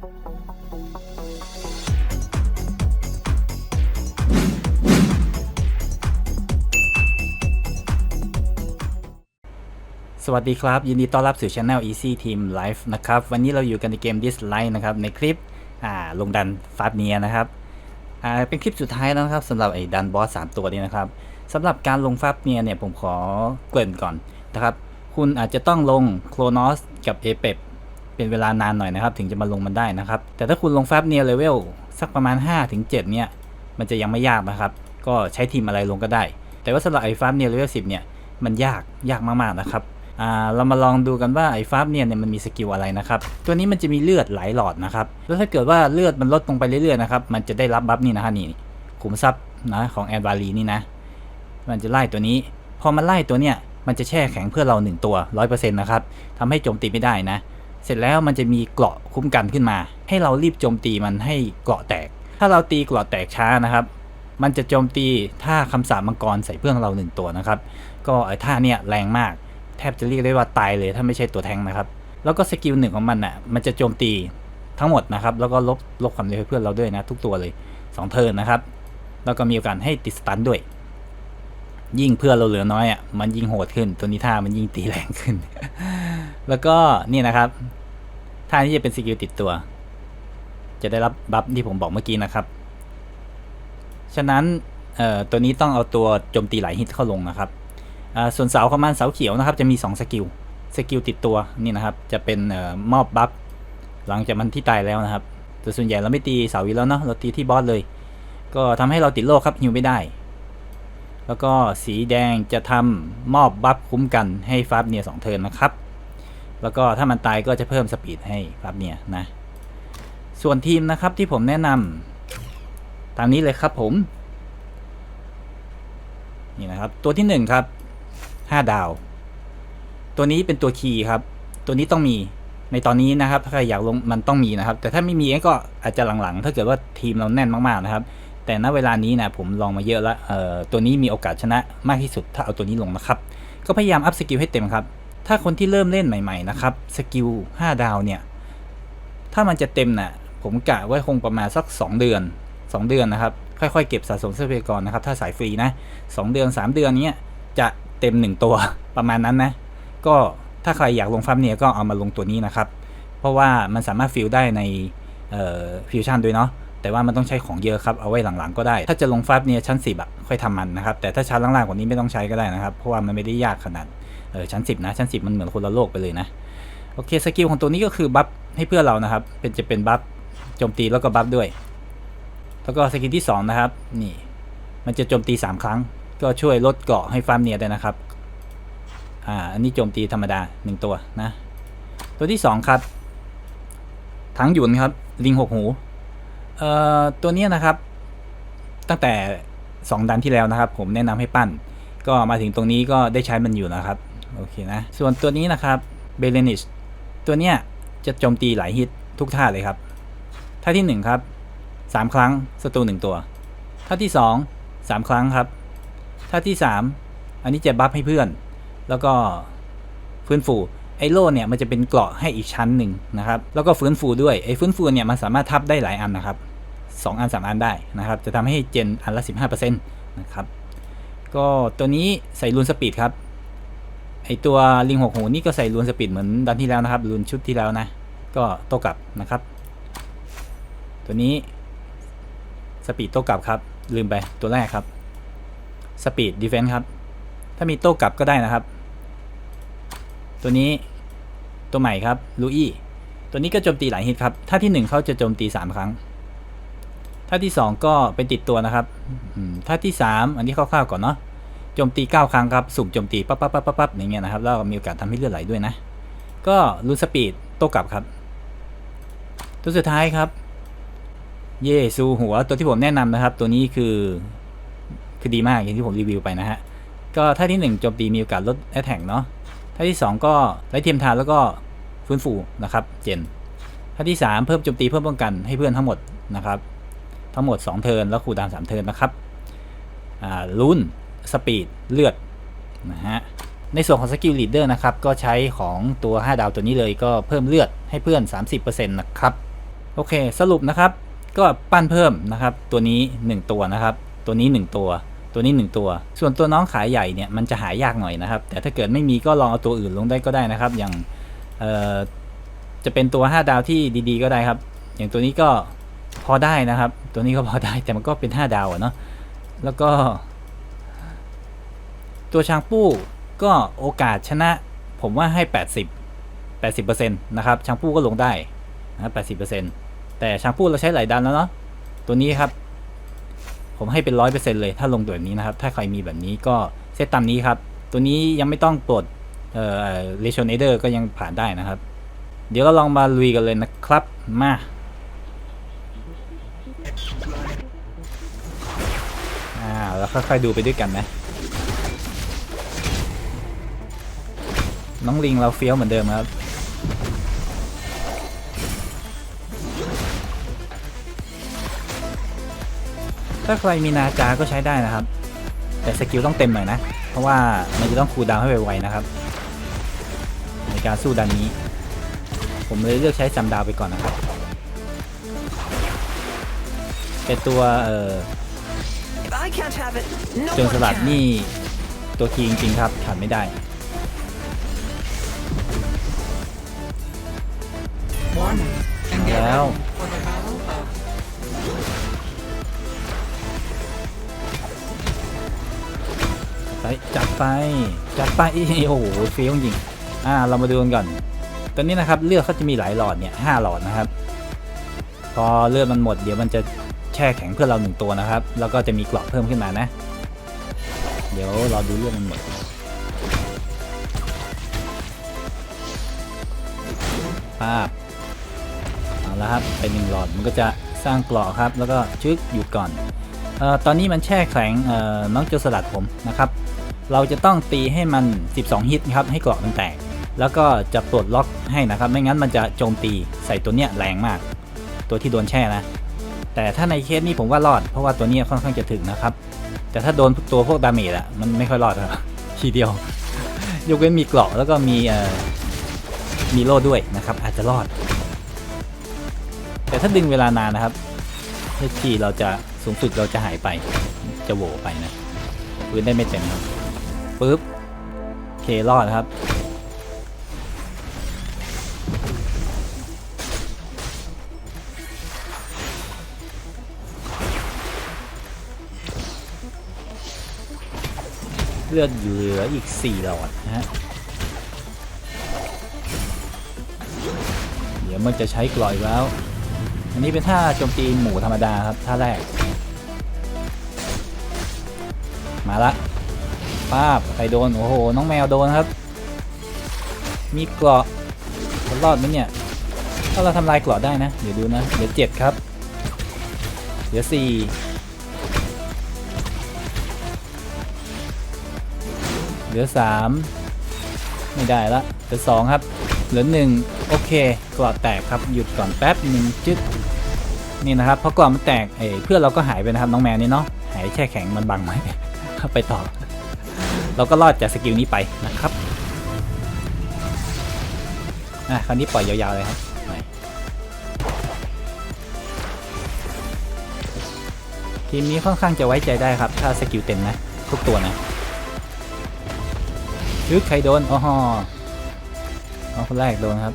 สวัสดีครับ ยินดีต้อนรับสู่ Channel Easy Team Live นะครับ วันนี้เราอยู่กันในเกม This Light นะครับ ในคลิปอ่าลงดันฟาบเนียนะครับอ่าเป็นคลิปสุดท้ายแล้วนะครับสำหรับไอ้ดันบอส 3 ตัวนี้นะครับสำหรับการลงฟาบเนียเนี่ยผมขอเกริ่นก่อนนะครับ คุณอาจจะต้องลงโครนอสกับเอเป เป็นเวลานานหน่อยนะครับ ถึงจะมาลงมันได้นะครับ แต่ถ้าคุณลงแฟบเนียเลเวลสักประมาณ 5-7 เนี่ย มันจะยังไม่ยากนะครับ ก็ใช้ทีมอะไรลงก็ได้ แต่ว่าสำหรับไอ้ฟาบเนียเลเวล10เนี่ย มันยากยากมากๆนะครับเรามาลองดูกันว่าไอ้ฟาบเนี่ยเนี่ยมันมีสกิลอะไรนะครับ ตัวนี้มันจะมีเลือดไหลหลอดนะครับ แล้วถ้าเกิดว่าเลือดมันลดลงไปเรื่อยๆนะครับ มันจะได้รับบัฟนี่นะฮะนี่ขุมทรัพย์นะของแอนวาลีนี่นะ มันจะไล่ตัวนี้ พอมันไล่ตัวเนี่ย มันจะแช่แข็งเพื่อเราหนึ่งตัว100%นะครับทำให้โจมตีไม่ได้นะ เสร็จแล้วมันจะมีเกราะคุ้มกันขึ้นมา ให้เรารีบโจมตีมันให้เกราะแตก ถ้าเราตีเกราะแตกช้านะครับ มันจะโจมตีท่าคำสาปมังกรใส่เพื่อนเราหนึ่งตัวนะครับ ก็ไอ้ท่าเนี่ยแรงมาก แทบจะเรียกได้ว่าตายเลยถ้าไม่ใช่ตัวแทงนะครับ แล้วก็สกิลหนึ่งของมันอะมันจะโจมตีทั้งหมดนะครับ แล้วก็ลบลบความเร็วให้เพื่อนเราด้วยนะ ทุกตัวเลย2เทิร์นนะครับ แล้วก็มีโอกาสให้ติดสตันด้วยยิ่งเพื่อนเราเหลือน้อยอะมันยิ่งโหดขึ้น ตัวนี้ท่ามันยิ่งตีแรงขึ้น แล้วก็นี่นะครับ ท่านี้จะเป็นสกิลติดตัว จะได้รับบัฟที่ผมบอกเมื่อกี้นะครับ ฉะนั้นตัวนี้ต้องเอาตัวโจมตีหลายฮิตเข้าลงนะครับ ส่วนเสาของมันเสาเขียวนะครับ จะมี 2 สกิล สกิลติดตัวนี่นะครับ จะเป็นออมอบบัฟหลังจากมันที่ตายแล้วนะครับ แต่ส่วนใหญ่เราไม่ตีเสาอยู่แล้วเนาะ เราตีที่บอสเลย ก็ทำให้เราติดโลกครับฮิวไม่ได้ แล้วก็สีแดงจะทำมอบบัฟคุ้มกันให้ฟาบเนียสองเทิร์นนะครับ แล้วก็ถ้ามันตายก็จะเพิ่มสปีดให้ฟาบเนียนะ ส่วนทีมนะครับที่ผมแนะนำตามนี้เลยครับผม นี่นะครับ ตัวที่หนึ่งครับ 5 ดาว ตัวนี้เป็นตัวคีย์ครับ ตัวนี้ต้องมีในตอนนี้นะครับ ถ้าใครอยากลงมันต้องมีนะครับ แต่ถ้าไม่มีก็อาจจะหลังๆ ถ้าเกิดว่าทีมเราแน่นมากๆนะครับ แต่ณเวลานี้นะผมลองมาเยอะแล้วตัวนี้มีโอกาสชนะมากที่สุดถ้าเอาตัวนี้ลงนะครับ ก็พยายามอัพสกิลให้เต็มครับ ถ้าคนที่เริ่มเล่นใหม่ๆนะครับสกิล5ดาวเนี่ย ถ้ามันจะเต็มน่ะผมกะไว้คงประมาณสัก 2 เดือน 2 เดือนนะครับ ค่อยๆ เก็บสะสมทรัพยากรนะครับ ถ้าสายฟรีนะ2เดือน 3 เดือนเนี้ยจะเต็ม 1 ตัวประมาณนั้นนะ ก็ถ้าใครอยากลงฟาร์มเนี่ยก็เอามาลงตัวนี้นะครับ เพราะว่ามันสามารถฟิลได้ในฟิวชั่นด้วยเนาะแต่ว่ามันต้องใช้ของเยอะครับ เอาไว้หลังๆก็ได้ ถ้าจะลงฟาร์มเนี่ยชั้น10อะค่อยทำมันนะครับ แต่ถ้าชั้นล่างๆกว่านี้ไม่ต้องใช้ก็ได้นะครับ เพราะว่ามันไม่ได้ยากขนาด เออชั้น 10 นะ ชั้น 10 มันเหมือนคนละโลกไปเลยนะ โอเค สกิลของตัวนี้ก็คือบัฟให้เพื่อนเรานะครับ เป็นจะเป็นบัฟโจมตีแล้วก็บัฟด้วย แล้วก็สกิลที่ 2 นะครับ นี่ มันจะโจมตี 3 ครั้ง ก็ช่วยลดเกาะให้ฟาร์มเนียได้นะครับ อ่า อันนี้โจมตีธรรมดา 1 ตัวนะ ตัวที่ 2 ครับถังหยุนครับ ลิงหกหู เอ่อ ตัวนี้นะครับ ตั้งแต่ 2 ดันที่แล้วนะครับ ผมแนะนำให้ปั้น ก็มาถึงตรงนี้ก็ได้ใช้มันอยู่นะครับ โอเคนะ ส่วนตัวนี้นะครับเบเลนิชตัวเนี้ยจะโจมตีหลายฮิตทุกท่าเลยครับ ท่าที่ 1 ครับ 3 ครั้งศัตรู1ตัว ท่าที่ 2 3 ครั้งครับ ท่าที่ 3 อันนี้จะบัฟให้เพื่อน แล้วก็ฟื้นฟูไอโล่เนี่ยมันจะเป็นเกราะให้อีกชั้นหนึ่งนะครับ แล้วก็ฟื้นฟูด้วยไอฟื้นฟูเนี่ยมันสามารถทับได้หลายอันนะครับสองอันสามอันได้นะครับ จะทำให้เจนอันละ 15%นะครับ ก็ตัวนี้ใส่รูนสปีดครับ ไอตัวลิงหกหูนี่ก็ใส่รูนสปีดเหมือนดันที่แล้วนะครับรูนชุดที่แล้วนะ ก็โต้กลับนะครับ ตัวนี้สปีดโต้กลับครับ ลืมไปตัวแรกครับสปีดดีเฟนส์ครับ ถ้ามีโต้กลับก็ได้นะครับ ตัวนี้ตัวใหม่ครับลูอี้ตัวนี้ก็โจมตีหลายฮิตครับ ถ้าที่ 1 เขาจะโจมตี 3 ครั้ง ถ้าที่ 2 ก็เป็นติดตัวนะครับ ถ้าที่ 3 อันนี้คร่าวๆก่อนเนาะ โจมตี 9 ครั้งครับ สุ่มโจมตีปั๊บปั๊บปั๊บปั๊บปั๊บอย่างเงี้ยนะครับ แล้วมีโอกาสทำให้เลือดไหลด้วยนะ ก็รูนสปีดโต้กลับครับ ตัวสุดท้ายครับ เยซูหัวตัวที่ผมแนะนำนะครับ ตัวนี้คือ คือดีมากอย่างที่ผมรีวิวไปนะฮะ ก็ถ้าที่ 1 โจมตีมีโอกาสลดแอตแทกเนาะถ้าที่ 2 ก็ไล่เทียมทานแล้วก็ฟื้นฟูนะครับ เจนถ้าที่ 3 เพิ่มโจมตีเพิ่มป้องกันให้เพื่อนทั้งหมดนะครับ ทั้งหมด 2 เทิร์นแล้วคูดาวน์3เทิร์นนะครับอ่าลุ้น สปีดเลือดนะฮะในส่วนของสกิลลีดเดอร์นะครับ ก็ใช้ของตัว 5 ดาวตัวนี้เลยก็เพิ่มเลือดให้เพื่อน 30%นะครับ โอเค สรุปนะครับ ก็ปั้นเพิ่มนะครับ ตัวนี้ 1 ตัวนะครับ ตัวนี้ 1 ตัว ตัวนี้ 1 ตัว ส่วนตัวน้องขายใหญ่เนี่ยมันจะหายากหน่อยนะครับ แต่ถ้าเกิดไม่มีก็ลองเอาตัวอื่นลงได้ก็ได้นะครับ อย่างเอ่อจะเป็นตัว 5 ดาวที่ดีๆ ก็ได้ครับ อย่างตัวนี้ก็พอได้นะครับ ตัวนี้ก็พอได้แต่มันก็เป็น 5 ดาวอะเนาะแล้วก็ ตัวช้างปู้ก็โอกาสชนะผมว่าให้ 80 80%นะครับช้างปู้ก็ลงได้นะครับ80%แต่ช้างปู้เราใช้หลายดันแล้วเนาะตัวนี้ครับ ผมให้เป็น 100%เลยถ้าลงแบบนี้นะครับ ถ้าใครมีแบบนี้ก็เซตตามนี้ครับ ตัวนี้ยังไม่ต้องปลดเอ่อเรชเนเดอร์ก็ยังผ่านได้นะครับ เดี๋ยวเราลองมาลุยกันเลยนะครับมาอ่าแล้วค่อยๆดูไปด้วยกันนะ น้องลิงเราเฟี้ยวเหมือนเดิมครับ ถ้าใครมีนาจาก็ใช้ได้นะครับ แต่สกิลต้องเต็มหน่อยนะ เพราะว่ามันจะต้องคูลดาวน์ให้ไวๆนะครับ ในการสู้ดันนี้ ผมเลยเลือกใช้ซัมดาวไปก่อนนะครับเป็นตัวเอ่อ If I can't have it, no โจน one สลัด can. นี่ตัวคีย์จริงๆครับขาดไม่ได้ Warning. And get Well. ready for the battle of ไปจัดไป จัดไป โอ้โหเฟี้ยวจริง อ่า เรามาดูกันก่อนตัวนี้นะครับเลือดเขาจะมีหลายหลอดเนี่ยห้าหลอดนะครับ พอเลือดมันหมดเดี๋ยวมันจะแช่แข็งเพื่อเราหนึ่งตัวนะครับ แล้วก็จะมีกรอบเพิ่มขึ้นมานะ เดี๋ยวเราดูเลือดมันหมดภาพ เอาละครับเป็นหนึ่งหลอดมันก็จะสร้างกรอครับ แล้วก็ชึกหยุดก่อนออตอนนี้มันแช่แข็งน้องโจสลัดผมนะครับ เราจะต้องตีให้มัน 12 ฮิตครับให้กราะมันแตก แล้วก็จะปลดล็อกให้นะครับ ไม่งั้นมันจะโจมตีใส่ตัวเนี้ยแรงมาก ตัวที่โดนแช่นะ แต่ถ้าในเคสนี้ผมว่ารอด เพราะว่าตัวเนี้ยค่อนข้างจะถึงนะครับ แต่ถ้าโดนตัวพวกดาเมจอะมันไม่ค่อยรอดครับทีเดียวยกเว้นมีเกราะแล้วก็มีมีโล่ด้วยนะครับอาจจะรอด แต่ถ้าดึงเวลานานนะครับ HP เราจะสูงสุดเราจะหายไป จะโหวไปนะพื้นได้ไม่เต็มครับปึ๊บเครอดครับ เลือดเหลืออีก 4 หลอดนะฮะ เดี๋ยวมันจะใช้กลอยแล้ว อันนี้เป็นท่าโจมตีหมูธรรมดาครับท่าแรก มาละป้าบใครโดน โอ้โห น้องแมวโดนครับ มีเกราะจะรอดไหมเนี่ย ถ้าเราทำลายเกราะได้นะ เดี๋ยวดูนะเหลือเจ็ดครับเหลือสี่เหลือสามไม่ได้ละเหลือสองครับ เหลือหนึ่งโอเคกราะแตกครับ หยุดก่อนแป๊บหนึ่งจึ๊ด นี่นะครับเพราะกราะมันแตกเอ้เพื่อนเราก็หายไปนะครับน้องแมวนี่เนาะหายแช่แข็งมันบังไหมไปต่อ เราก็รอดจากสกิลนี้ไปนะครับอะคราวนี้ปล่อยยาวๆเลยครับทีมนี้ค่อนข้างจะไว้ใจได้ครับ ถ้าสกิลเต็มนะ ทุกตัวนะยึดใครโดนอ๋อเอคนแรกโดนครับ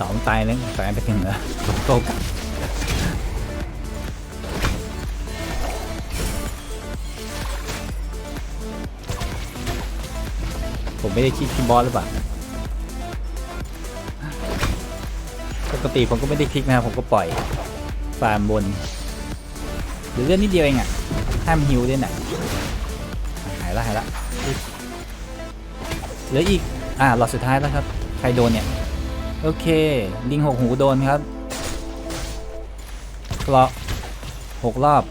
สองตายเลยแฝงไปถึงเหรอโตกับผมไม่ได้คลิกที่บอสหรือเปล่าปกติผมก็ไม่ได้คลิกนะครับผมก็ปล่อยฟาร์มบนหรือเลื่อนนิดเดียวเองอะห้ามฮิวด้วยนะหายละหายละเหลืออีกอ่าหลอดสุดท้ายแล้วครับ ใครโดนเนี่ย โอเค ลิงหกหูโดนครับเกราะหกรอบ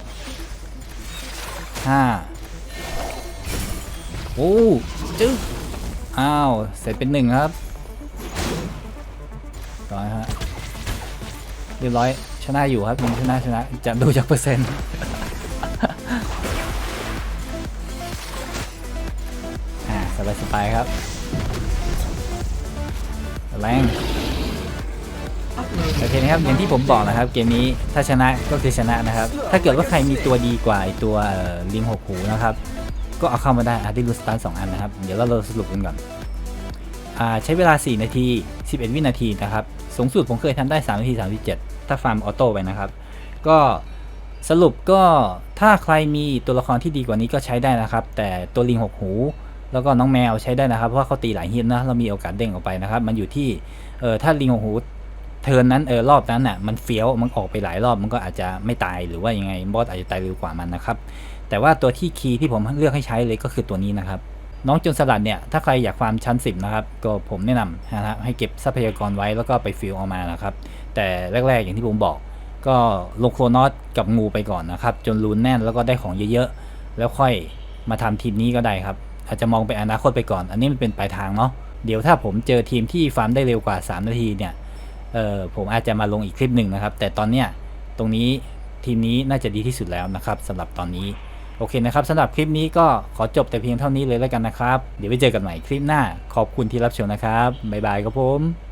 ห้าโอ้จึ๊กอ้าว เสร็จเป็นหนึ่งครับร้อยฮะเรียบร้อยชนะอยู่ครับยังชนะชนะจะดูจากเปอร์เซ็นต์อ่าสบายสบายๆครับแรง โอเคนะครับอย่างที่ผมบอกนะครับ เกมนี้ถ้าชนะก็คือชนะนะครับ ถ้าเกิดว่าใครมีตัวดีกว่าไอ้ตัวลิงหกหูนะครับ ก็เอาเข้ามาได้อาร์ติลูสตาร์สองอันนะครับ เดี๋ยวเราเราสรุปกันก่อนอใช้เวลา 4 นาที 11 วินาทีนะครับ สูงสุดผมเคยทำได้ 3 นาที 37 ถ้าฟาร์มออโต้ไปนะครับ ก็สรุปก็ถ้าใครมีตัวละครที่ดีกว่านี้ก็ใช้ได้นะครับ แต่ตัวลิงหกหู แล้วก็น้องแมวใช้ได้นะครับ เพราะว่าเขาตีหลายฮิตนะ เรามีโอกาสเด้งออกไปนะครับ มันอยู่ที่ เออถ้าลิงหกหู ทิร์นนั้นเออรอบนั้นน่ะมันเฟี้ยวมันออกไปหลายรอบมันก็อาจจะไม่ตายหรือว่ายังไงบอสอาจจะตายเร็วกว่ามันนะครับ แต่ว่าตัวที่คีย์ที่ผมเลือกให้ใช้เลยก็คือตัวนี้นะครับน้องจนสลัดเนี่ยถ้าใครอยากฟาร์มชั้น 10 นะครับ ก็ผมแนะนำนะฮะให้เก็บทรัพยากรไว้แล้วก็ไปฟิลออกมานะครับ แต่แรก ๆ อย่างที่ผมบอก ก็ลงโครนอสกับงูไปก่อนนะครับ จนรูนแน่นแล้วก็ได้ของเยอะๆ แล้วค่อยมาทำทีมนี้ก็ได้ครับ อาจจะมองไปอนาคตไปก่อน อันนี้มันเป็นปลายทางเนาะเดี๋ยวถ้าผมเจอทีมที่ฟาร์มได้เร็วกว่า 3 นาทีเนี่ย เออผมอาจจะมาลงอีกคลิปหนึ่งนะครับ แต่ตอนเนี้ยตรงนี้ทีมนี้น่าจะดีที่สุดแล้วนะครับสำหรับตอนนี้โอเคนะครับสำหรับคลิปนี้ก็ขอจบแต่เพียงเท่านี้เลยแล้วกันนะครับ เดี๋ยวไปเจอกันใหม่คลิปหน้า ขอบคุณที่รับชมนะครับบ๊ายบายครับผม